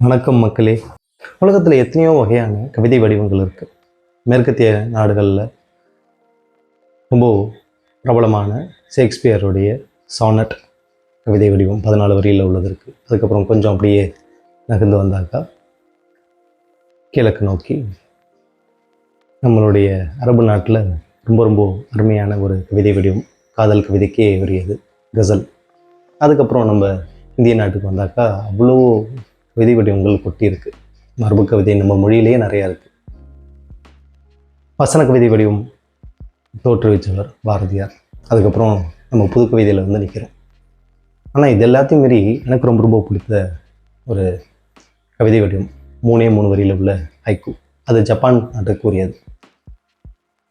வணக்கம் மக்களே. உலகத்தில் எத்தனையோ வகையான கவிதை வடிவங்கள் இருக்குது மேற்கத்திய நாடுகளில் ரொம்ப பிரபலமான ஷேக்ஸ்பியருடைய சானட் கவிதை வடிவம் பதினாலு வரியில் உள்ளது இருக்குது அதுக்கப்புறம் கொஞ்சம் அப்படியே நகர்ந்து வந்தாக்கா கிழக்கு நோக்கி நம்மளுடைய அரபு நாட்டில் ரொம்ப ரொம்ப அருமையான ஒரு கவிதை வடிவம் காதல் கவிதைக்கே உரியது கசல். அதுக்கப்புறம் நம்ம இந்திய நாட்டுக்கு வந்தாக்கா அவ்வளோ விதி வடிவங்கள் கொட்டி இருக்கு. மரபு கவிதை நம்ம மொழியிலேயே நிறையா இருக்கு. வசன கவிதை வடிவம் தோற்றுவிச்சவர் பாரதியார். அதுக்கப்புறம் நம்ம புது கவிதையில் வந்து நிற்கிறோம் ஆனால் இது எல்லாத்தையும் மீறி எனக்கு ரொம்ப ரொம்ப பிடித்த ஒரு கவிதை வடிவம். மூணே மூணு வரியில் உள்ள ஹைக்கூ. அது ஜப்பான் நாட்டுக்கு உரியது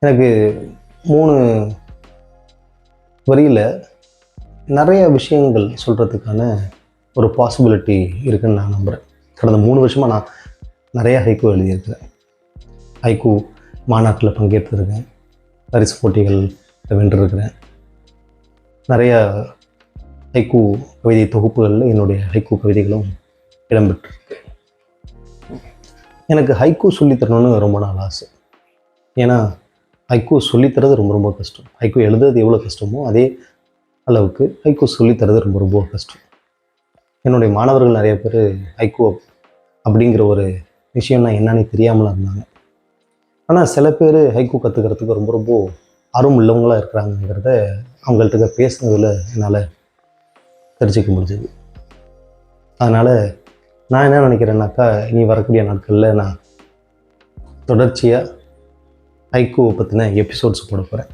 எனக்கு மூணு வரியில் நிறைய விஷயங்கள் சொல்கிறதுக்கான ஒரு பாசிபிலிட்டி இருக்குதுன்னு நான் நம்புகிறேன் கடந்த மூணு வருஷமாக நான் நிறையா ஹைக்கூ எழுதியிருக்கிறேன். ஹைக்கூ மாநாட்டில் பங்கேற்றிருக்கேன். பரிசு போட்டிகள் வென்றிருக்கிறேன். நிறைய ஹைக்கூ கவிதை தொகுப்புகளில் என்னுடைய ஹைக்கூ கவிதைகளும் இடம்பெற்றிருக்கு எனக்கு ஹைக்கூ சொல்லித்தரணும்னு ரொம்ப நாள் ஆசை. ஏன்னா ஹைக்கூ சொல்லித்தரது ரொம்ப ரொம்ப கஷ்டம். ஹைக்கூ எழுதுறது எவ்வளோ கஷ்டமோ அதே அளவுக்கு ஹைக்கூ சொல்லித்தரது ரொம்ப ரொம்ப கஷ்டம். என்னுடைய மாணவர்கள் நிறைய பேர் ஹைக்கூ அப்படிங்கிற ஒரு விஷயம்னா என்னன்னு தெரியாமலாம் இருந்தாங்க. ஆனால் சில பேர் ஹைக்கூ கற்றுக்கிறதுக்கு ரொம்ப ரொம்ப ஆர்வம் உள்ளவங்களாக இருக்கிறாங்கங்கிறத அவங்கள்ட்ட பேசுனதில் என்னால் தெரிஞ்சிக்க முடிஞ்சது. அதனால் நான் என்ன நினைக்கிறேன்னாக்கா இனி வரக்கூடிய நாட்களில் நான் தொடர்ச்சியாக ஹைக்கூவை பற்றின எபிசோட்ஸ் போட போகிறேன்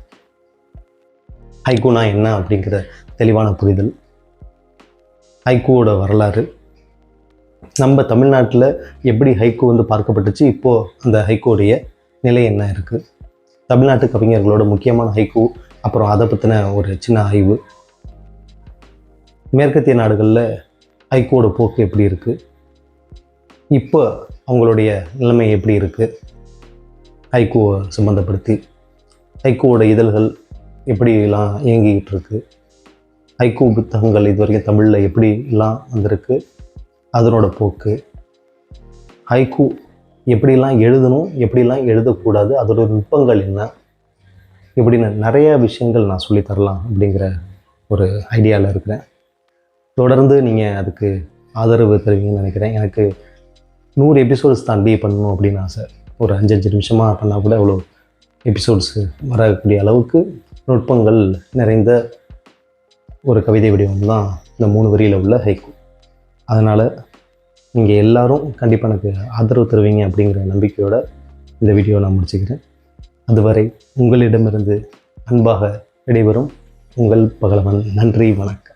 ஹைக்கூனா என்ன அப்படிங்கிற தெளிவான புரிதல். ஹைக்கூவோட வரலாறு. நம்ம தமிழ்நாட்டில் எப்படி ஹைக்கூ வந்து பார்க்கப்பட்டுச்சு? இப்போது அந்த ஹைக்கூடைய நிலை என்ன இருக்குது தமிழ்நாட்டு கவிஞர்களோட முக்கியமான ஹைக்கூ அப்புறம் அதை பற்றின ஒரு சின்ன ஆய்வு. மேற்கத்திய நாடுகளில் ஹைக்கூவோட போக்கு எப்படி இருக்குது இப்போ அவங்களுடைய நிலைமை எப்படி இருக்குது ஹைக்கூவை சம்மந்தப்படுத்தி ஹைக்கூவோட இதழ்கள் எப்படிலாம் இயங்கிக்கிட்டு இருக்குது ஐக்கூ புத்தகங்கள் இது வரைக்கும் தமிழில் எப்படிலாம் வந்திருக்கு அதனோட போக்கு. ஹைக்கூ எப்படிலாம் எழுதணும் எப்படிலாம் எழுதக்கூடாது அதோட நுட்பங்கள் என்ன இப்படின்னு நிறைய விஷயங்கள் நான் சொல்லித் தரலாம் அப்படிங்கிற ஒரு ஐடியாவில் இருக்கிறேன். தொடர்ந்து நீங்கள் அதுக்கு ஆதரவு தருவீங்கன்னு நினைக்கிறேன். எனக்கு நூறு எபிசோட்ஸ் தாண்டி பண்ணணும் அப்படின்னு ஆசை. ஒரு அஞ்சு அஞ்சு நிமிஷமாக பண்ணால் கூட அவ்வளோ எபிசோட்ஸு வரக்கூடிய அளவுக்கு நுட்பங்கள் நிறைந்த ஒரு கவிதை வடிவம் தான் இந்த மூணு வரியில் உள்ள ஹைக்கு அதனால் நீங்கள் எல்லாரும் கண்டிப்பாக எனக்கு ஆதரவு தருவீங்க அப்படிங்கிற நம்பிக்கையோடு இந்த வீடியோவை நான் முடிச்சுக்கிறேன். அதுவரை உங்களிடமிருந்து அன்பாக விடைபெறும் உங்கள் பகலவன். நன்றி வணக்கம்.